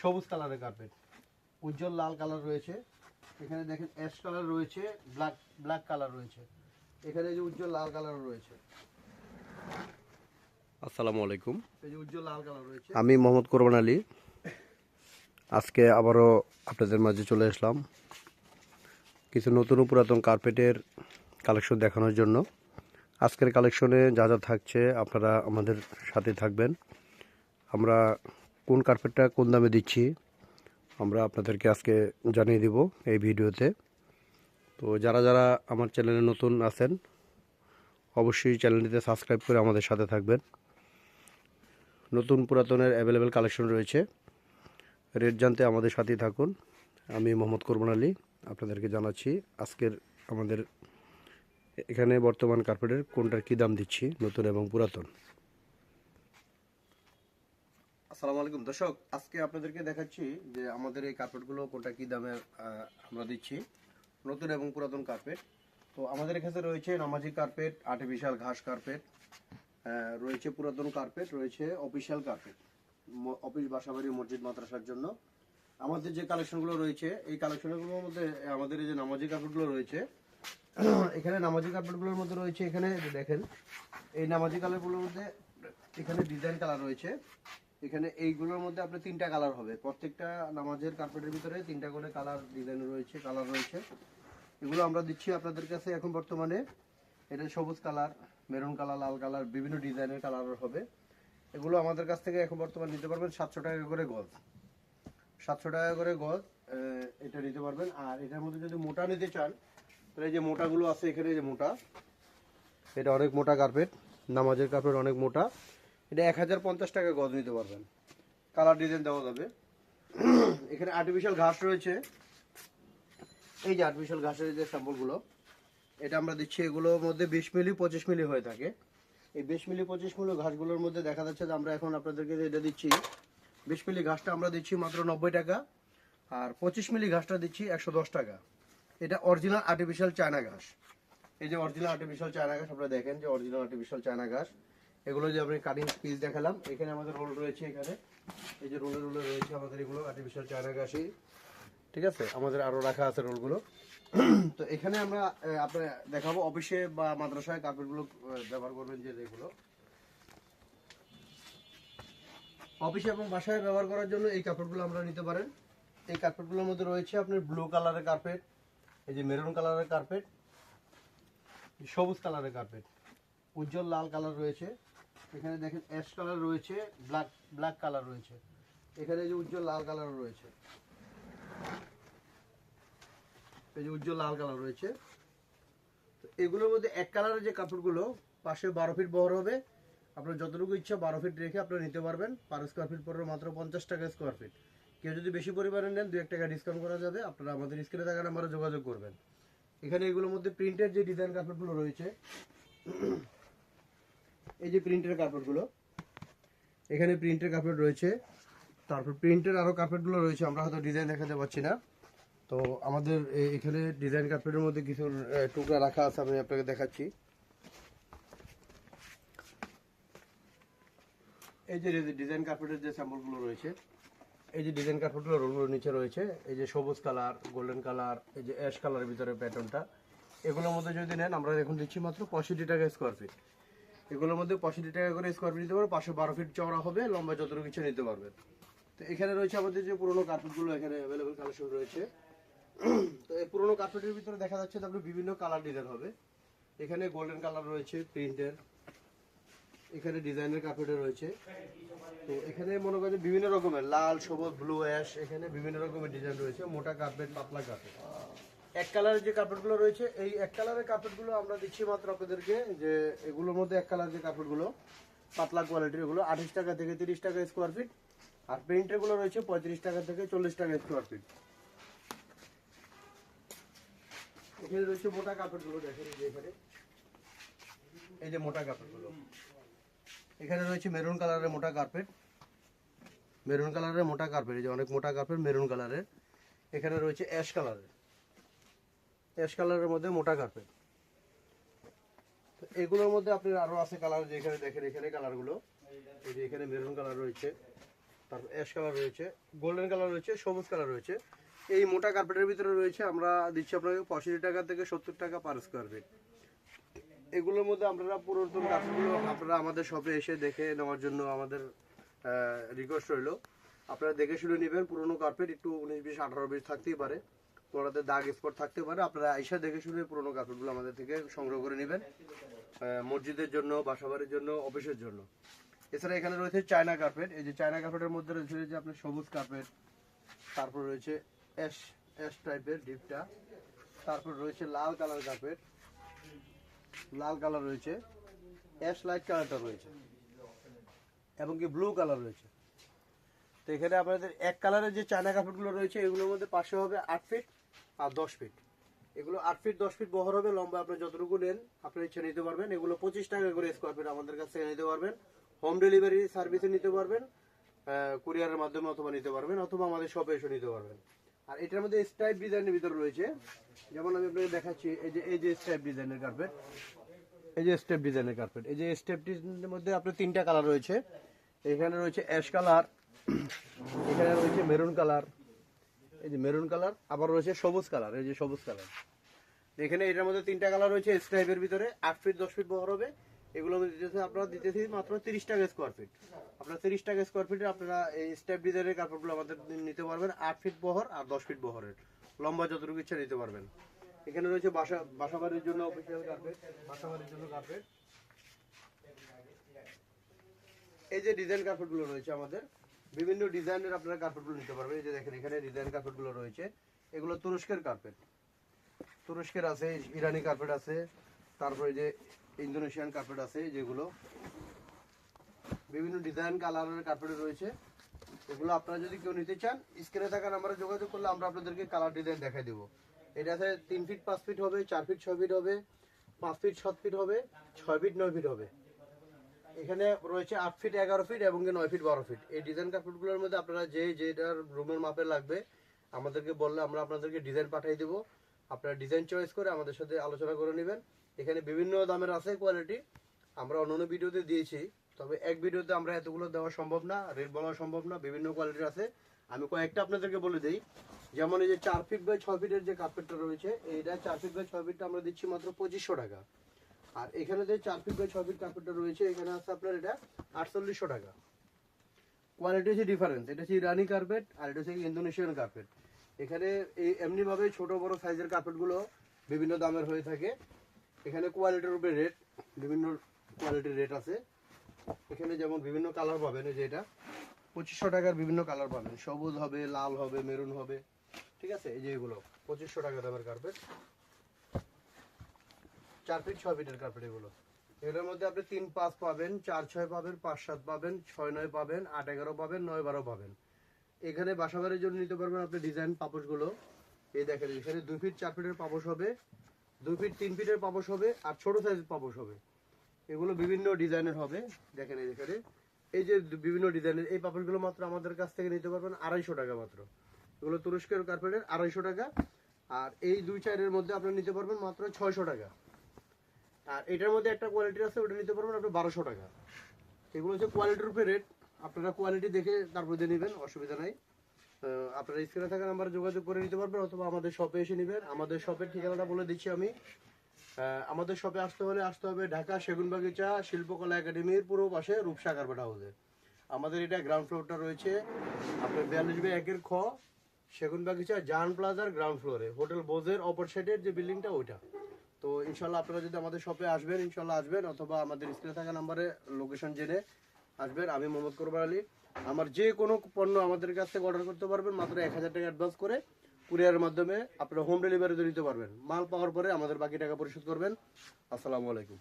সবুজ কালারের কার্পেট উজ্জ্বল লাল কালার রয়েছে। এখানে দেখেন অ্যাশ কালার রয়েছে ব্ল্যাক ব্ল্যাক কালার রয়েছে। এখানে যে উজ্জ্বল লাল কালার রয়েছে। আসসালামু আলাইকুম। এই যে উজ্জ্বল লাল কালার রয়েছে। আমি মোহাম্মদ কোরবান আলী। আজকে আবারও আপনাদের মাঝে চলে আসলাম কিছু নতুন পুরাতন কার্পেটের কালেকশন দেখানোর জন্য। আজকের কালেকশনে যা যা থাকছে আপনারা আমাদের সাথে থাকবেন। আমরা কোন কার্পেটটা কোন দামে দিচ্ছি, আমরা আপনাদেরকে আজকে জানিয়ে দিব এই ভিডিওতে। তো যারা যারা আমার চ্যানেলে নতুন আছেন, অবশ্যই চ্যানেলটিতে সাবস্ক্রাইব করে আমাদের সাথে থাকবেন। নতুন পুরাতনের অ্যাভেলেবেল কালেকশন রয়েছে। রেট জানতে আমাদের সাথেই থাকুন। আমি মোহাম্মদ কোরবান আলী, আপনাদেরকে জানাচ্ছি আজকের আমাদের এখানে বর্তমান কার্পেটের কোনটার কী দাম দিচ্ছি, নতুন এবং পুরাতন। আসসালামু আলাইকুম। দর্শক, আজকে আপনাদেরকে দেখাচ্ছি যে আমাদের এই কার্পেটগুলো কোনটা কি দামে আমরা দিচ্ছি। নতুন এবং পুরাতন কার্পেট। তো আমাদের এখানে রয়েছে নামাজি কার্পেট, আর্টিফিশিয়াল ঘাস কার্পেট রয়েছে পুরাতন কার্পেট, রয়েছে অফিসিয়াল কার্পেট অফিস বাসাবাড়ি, মসজিদ, মাদ্রাসার জন্য। আমাদের যে কালেকশনগুলো রয়েছে, এই কালেকশনগুলোর মধ্যে আমাদের এই যে নামাজি কার্পেটগুলো রয়েছে, এখানে নামাজি কার্পেটগুলোর মধ্যে রয়েছে, এখানে দেখেন, এই নামাজি কালারগুলোর মধ্যে এখানে ডিজাইন কালার রয়েছে। এখানে এইগুলোর মধ্যে আপনার তিনটা কালার হবে। প্রত্যেকটা নামাজের কার্পেটের ভিতরে তিনটা করে কালার ডিজাইন রয়েছে কালার রয়েছে। এগুলো আমরা দিচ্ছি আপনাদের কাছে এখন বর্তমানে। এটা সবুজ কালার মেরুন কালার লাল কালার বিভিন্ন ডিজাইনের কালার হবে। এগুলো আমাদের কাছ থেকে এখন বর্তমানে নিতে পারবেন সাতশো টাকা করে গজ। সাতশো টাকা করে গজ এটা নিতে পারবেন। আর এটার মধ্যে যদি মোটা নিতে চান, তাহলে যে মোটাগুলো আছে এখানে যে মোটা, এটা অনেক মোটা কার্পেট নামাজের কার্পেট অনেক মোটা। এটা এক হাজার পঞ্চাশ টাকা গজ নিতে পারবেন। কালার ডিজাইন দেওয়া যাবে। এখানে আর্টিফিশিয়াল ঘাস রয়েছে। এই যে আর্টিফিশিয়াল ঘাসের যে স্যাম্পলগুলো এটা আমরা দিচ্ছি। এগুলোর মধ্যে বিশ মিলি, পঁচিশ মিলি হয়ে থাকে। এই বিশ মিলি, পঁচিশ মিলি ঘাসগুলোর মধ্যে দেখা যাচ্ছে যে আমরা এখন আপনাদেরকে এটা দিচ্ছি, বিশ মিলি ঘাসটা আমরা দিচ্ছি মাত্র নব্বই টাকা। আর পঁচিশ মিলি ঘাসটা দিচ্ছি একশো দশ টাকা। এটা অরিজিনাল আর্টিফিশিয়াল চায়না ঘাস। এই যে অরিজিনাল আর্টিফিশিয়াল চায়না ঘাস, আপনারা দেখেন যে অরিজিনাল আর্টিফিশিয়াল চায়না ঘাস। এগুলো যে আপনি কাটিং পিস দেখালাম, এখানে আমাদের রোল রয়েছে এখানে। এই যে রোলে রোলে রয়েছে আমাদের এগুলো আর্টিফিশিয়াল চায়না ঘাসই ঠিক আছে? আমাদের আরও রাখা আছে রোলগুলো তো এখানে আমরা আপনার দেখাবো অফিসে বা মাদ্রাসায় কার্পেটগুলো ব্যবহার করবেন যে যেগুলো। অফিসে এবং বাসায় ব্যবহার করার জন্য এই কার্পেটগুলো আমরা নিতে পারেন। এই কার্পেটগুলোর মধ্যে রয়েছে আপনার ব্লু কালারের কার্পেট এই যে মেরুন কালারের কার্পেট সবুজ কালারের কার্পেট উজ্জ্বল লাল কালার রয়েছে। এখানে দেখেন অ্যাশ কালার রয়েছে ব্ল্যাক ব্ল্যাক কালার রয়েছে। এখানে যে উজ্জ্বল লাল কালার রয়েছে। এই যে উজ্জ্বল লাল কালার রয়েছে। তো এগুলোর মধ্যে এক কালারের যে কাপড়গুলো, পাশে বারো ফিট বহর হবে। আপনার যতটুকু ইচ্ছা বারো ফিট রেখে আপনারা নিতে পারবেন। পার স্কোয়ার ফিট পড়বে মাত্র পঞ্চাশ টাকা স্কোয়ার ফিট কেউ যদি বেশি পরিমাণে নেন দু এক টাকা ডিসকাউন্ট করা যাবে। আপনারা আমাদের স্ক্রিনে থাকা নাম্বারে যোগাযোগ করবেন। এখানে এগুলোর মধ্যে প্রিন্টের যে ডিজাইন কাপড়গুলো রয়েছে এই যে প্রিন্টের কাপড়গুলো এখানে প্রিন্টের কাপড় রয়েছে। তারপর প্রিন্টের আরও কাপড়গুলো রয়েছে, আমরা হয়তো ডিজাইন দেখাতে পাচ্ছি না। তো আমাদের এখানে ডিজাইন কাপড়ের মধ্যে কিছু টুকরা রাখা আছে, আমি আপনাকে দেখাচ্ছি। এই যে ডিজাইন কাপড়ের যে স্যাম্পলগুলো রয়েছে, এই যে ডিজাইন কাপড়গুলো রোলগুলো নিচে রয়েছে, এই যে সবুজ কালার গোল্ডেন কালার এই যে অ্যাশ কালারের ভিতরে প্যাটার্নটা এগুলোর মধ্যে যদি নেন, আমরা এখন দিচ্ছি মাত্র পঁয়ষট্টি টাকা স্কোয়ার ফিট এগুলোর মধ্যে পঁয়ষট্টি টাকা করে স্কোয়ার ফিট নিতে পারবে পাশে বারো ফিট চওড়া হবে, লম্বা যতটুকু কিছু নিতে পারবেন তো এখানে রয়েছে আমাদের যে পুরোনো কার্পেটগুলো এখানে অ্যাভেলেবেল কালেকশন রয়েছে। তো এই পুরোনো কার্পেটের ভিতরে দেখা যাচ্ছে আপনার বিভিন্ন কালার ডিজাইন হবে। এখানে গোল্ডেন কালার রয়েছে প্রিন্টের এখানে ডিজাইনের কার্পেটে রয়েছে। তো এখানে মনে করেন বিভিন্ন রকমের, লাল, সবুজ ব্লু অ্যাশ এখানে বিভিন্ন রকমের ডিজাইন রয়েছে, মোটা কার্পেট পাতলা কার্পেট এক কালারের যে কার্পেটগুলো রয়েছে, এই এক কালারের কার্পেটগুলো আমরা দিচ্ছি মাত্র আপনাদেরকে, যে এগুলোর মধ্যে এক কালার যে কার্পেটগুলো পাতলা কোয়ালিটির এগুলো, আঠাশ টাকা থেকে তিরিশ টাকা স্কোয়ার ফিট আর প্রিন্টেরগুলো রয়েছে পঁয়ত্রিশ টাকা থেকে চল্লিশ টাকা স্কোয়ার ফিট এখানে রয়েছে মোটা কাপড়গুলো দেখেন এখানে। এই যে মোটা কাপড়গুলো এখানে রয়েছে মেরুন কালারের মোটা কার্পেট মেরুন কালারের মোটা কার্পেট এই যে অনেক মোটা কার্পেট মেরুন কালারের এখানে রয়েছে অ্যাশ কালারের অ্যাশ কালারের মধ্যে মোটা কার্পেট তো এগুলোর মধ্যে আপনার আরও আছে কালার যে এখানে দেখেন, এখানে কালারগুলো এই যে এখানে মেরুন কালার রয়েছে, তারপর অ্যাশ কালার রয়েছে গোল্ডেন কালার রয়েছে, সবুজ কালার রয়েছে। এই মোটা কার্পেটের ভিতরে রয়েছে, আমরা দিচ্ছি আপনাকে পঁয়ষট্টি টাকা থেকে সত্তর টাকা পার স্কোয়ার ফিট এগুলোর মধ্যে আপনারা পুরাতন কাপড়গুলো আপনারা আমাদের শপে এসে দেখে নেওয়ার জন্য আমাদের রিকোয়েস্ট রইল। আপনারা দেখে শুনে নেবেন, পুরোনো কার্পেট একটু উনিশ বিশ আঠারো বিশ থাকতেই পারে। কোনোটাতে দাগ স্পট থাকতে পারে। আপনারা আইসা দেখে শুনে পুরোনো কার্পেটগুলো আমাদের থেকে সংগ্রহ করে নেবেন। মসজিদের জন্য বাসাবাড়ির জন্য, অফিসের জন্য। এছাড়া এখানে রয়েছে চায়না কার্পেট। এই যে চায়না কার্পেটের মধ্যে রয়েছে যে আপনার সবুজ কার্পেট, তারপর রয়েছে অ্যাশ অ্যাশ টাইপের ডিপটা, তারপর রয়েছে লাল কালার কার্পেট, লাল কালার রয়েছে, অ্যাশ লাইট কালারটা রয়েছে, এবং কি ব্লু কালার রয়েছে। তো এখানে আপনাদের এক কালারের যে চায়না কাপড়গুলো রয়েছে, এগুলোর মধ্যে পাশে হবে আট ফিট। আর দশ ফিট এগুলো আট ফিট দশ ফিট বহর হবে, লম্বা আপনি যতটুকু নেন আপনি ইচ্ছে নিতে পারবেন। এগুলো পঁচিশ টাকা করে স্কোয়ার ফিট আমাদের কাছ থেকে নিতে পারবেন। হোম ডেলিভারি সার্ভিসে নিতে পারবেন কুরিয়ারের মাধ্যমে অথবা নিতে পারবেন, অথবা আমাদের শপে এসে নিতে পারবেন। আর এটার মধ্যে স্টাইপ ডিজাইনের ভিতরে রয়েছে। যেমন আমি আপনাকে দেখাচ্ছি, এই যে এই যে স্টাইপ ডিজাইনের কার্পেট এই যে স্টেপ ডিজাইনের কার্পেট এই যে স্টেপ ডিজাইনের মধ্যে আপনার তিনটা কালার রয়েছে। এখানে রয়েছে অ্যাশ কালার এখানে রয়েছে মেরুন কালার এই যে মেরুন কালার, আবার রয়েছে সবুজ কালার, এই যে সবুজ কালার। এখানে এটার মধ্যে তিনটা কালার রয়েছে স্ট্রাইপের ভিতরে, আট ফিট দশ ফিট বহর হবে। এগুলো দিতেছি আপনারা দিতেছি মাত্র তিরিশ টাকা স্কোয়ার ফিট আপনারা তিরিশ টাকা স্কোয়ার ফিটে আপনারা এই স্টেপ ডিজাইনের কাপড়গুলো আমাদের নিতে পারবেন, আট ফিট বহর আর দশ ফিট বহরের। লম্বা যতটুকু ইচ্ছা নিতে পারবেন। এখানে রয়েছে বাসা বাসাবাড়ির জন্য অফিসিয়াল কার্পেট বাসাবাড়ির জন্য কার্পেট এই যে ডিজাইন কার্পেটগুলো রয়েছে আমাদের। বিভিন্ন ডিজাইনের আপনারা কার্পেটগুলো নিতে পারবেন। এই যে দেখেন, এখানে ডিজাইন কার্পেটগুলো রয়েছে। এগুলো তুরস্কের কার্পেট তুরস্কের আছে, ইরানি কার্পেট আছে, তারপরে যে ইন্দোনেশিয়ান কার্পেট আছে, যেগুলো বিভিন্ন ডিজাইন কালারের কার্পেট রয়েছে। এগুলো আপনারা যদি কেউ নিতে চান স্ক্রিনে থাকা নাম্বারে যোগাযোগ করলে আমরা আপনাদেরকে কালার ডিজাইন দেখাই দেবো। এটাতে তিন ফিট পাঁচ ফিট হবে, চার ফিট ছয় ফিট হবে, পাঁচ ফিট সাত ফিট হবে, ছয় ফিট নয় ফিট হবে। এখানে রয়েছে আট ফিট এগারো ফিট এবং নয় ফিট বারো ফিট এই ডিজাইন কাপড়গুলোর মধ্যে আপনারা যে যেটার রুমের মাপে লাগবে, আমাদেরকে বললে আমরা আপনাদেরকে ডিজাইন পাঠিয়ে দেবো। আপনারা ডিজাইন চয়েস করে আমাদের সাথে আলোচনা করে নেবেন। এখানে বিভিন্ন দামের আছে কোয়ালিটি আমরা অন্য ভিডিওতে দিয়েছি, তবে এক ভিডিওতে আমরা এতগুলো দেওয়া সম্ভব না রেট বলা সম্ভব না, বিভিন্ন কোয়ালিটির আছে। আমি কয়েকটা আপনাদেরকে বলে দিই। যেমন এই যে চার ফিট বাই ছয় ফিটের যে কার্পেটটা রয়েছে, এইটা চার ফিট বাই ছয় ফিটটা আমরা দিচ্ছি মাত্র পঁচিশশো টাকা। আর এখানে যে চার ফিট বাই ছয় ফিট কার্পেটটা রয়েছে, এখানে আছে আপনার এটা আটচল্লিশশো টাকা। কোয়ালিটি হচ্ছে ডিফারেন্স এটা হচ্ছে ইরানি কার্পেট আর এটা হচ্ছে ইন্দোনেশিয়ান কার্পেট এখানে এই এমনিভাবে ছোট বড় সাইজের কার্পেটগুলো বিভিন্ন দামের হয়ে থাকে। এখানে কোয়ালিটির উপরে রেট বিভিন্ন কোয়ালিটির রেট আছে। এখানে যেমন বিভিন্ন কালার পাবেন যে এটা। পঁচিশশো টাকার বিভিন্ন কালার পাবেন। সবুজ হবে, লাল হবে মেরুন হবে। ঠিক আছে? এই যে এগুলো, পঁচিশশো টাকা দামের কার্পেট চার ফিট ছয় ফিটের কার্পেট এগুলো। এগুলোর মধ্যে আপনি তিন পাঁচ পাবেন, চার ছয় পাবেন, পাঁচ সাত পাবেন, ছয় নয় পাবেন, আট এগারো পাবেন, নয় বারো পাবেন। এখানে বাসাবাড়ির জন্য নিতে পারবেন আপনি ডিজাইন পাপোশগুলো। এই দেখেন, এখানে দুই ফিট চার ফিটের পাপোশ হবে, দুই ফিট তিন ফিটের পাপোশ হবে, আর ছোট সাইজের পাপোশ হবে। এগুলো বিভিন্ন ডিজাইনের হবে, দেখেন এই এখানে এই যে বিভিন্ন ডিজাইনের এই পাপড়গুলো মাত্র আমাদের কাছ থেকে নিতে পারবেন আড়াইশো টাকা মাত্র। এগুলো তুরস্কের কার্পেটের আড়াইশো টাকা, আর এই দুই চারের মধ্যে আপনি নিতে পারবেন মাত্র ছয়শো টাকা। আর এটার মধ্যে একটা কোয়ালিটি আছে, ওটা নিতে পারবেন আপনি বারোশো টাকা। এগুলো হচ্ছে কোয়ালিটির উপরে রেট আপনারা কোয়ালিটি দেখে তারপর দিয়ে নেবেন, অসুবিধা নাই। আপনারা স্ক্রিনে থাকা নাম্বারে যোগাযোগ করে নিতে পারবেন, অথবা আমাদের শপে এসে নেবেন। আমাদের শপের ঠিকানাটা বলে দিচ্ছি আমি। আমাদের শপে আসতে হলে আসতে হবে ঢাকা সেগুনবাগিচা শিল্পকলা একাডেমির পুরো পাশে রূপসা কার্পেট হাউসে। আমাদের এটা গ্রাউন্ড ফ্লোরটা রয়েছে, আপনার বিয়াল্লিশ বাই একের খ, সেগুনবাগিচা জাহান প্লাজার গ্রাউন্ড ফ্লোরে হোটেল বোজের অপর সাইডের যে বিল্ডিংটা ওইটা। তো ইনশাল্লাহ আপনারা যদি আমাদের শপে আসবেন ইনশাল্লাহ আসবেন অথবা আমাদের স্ক্রিনে থাকা নাম্বারে লোকেশন জেনে আসবেন। আমি মোহাম্মদ কোরবার আলী। আমার যে কোনো পণ্য আমাদের কাছ থেকে অর্ডার করতে পারবেন, মাত্র এক হাজার টাকা অ্যাডভান্স করে কুরিয়ারের মাধ্যমে আপনারা হোম ডেলিভারি নিতে পারবেন। মাল পাওয়ার পরে আমাদের বাকি টাকা পরিশোধ করবেন। আসসালামু আলাইকুম।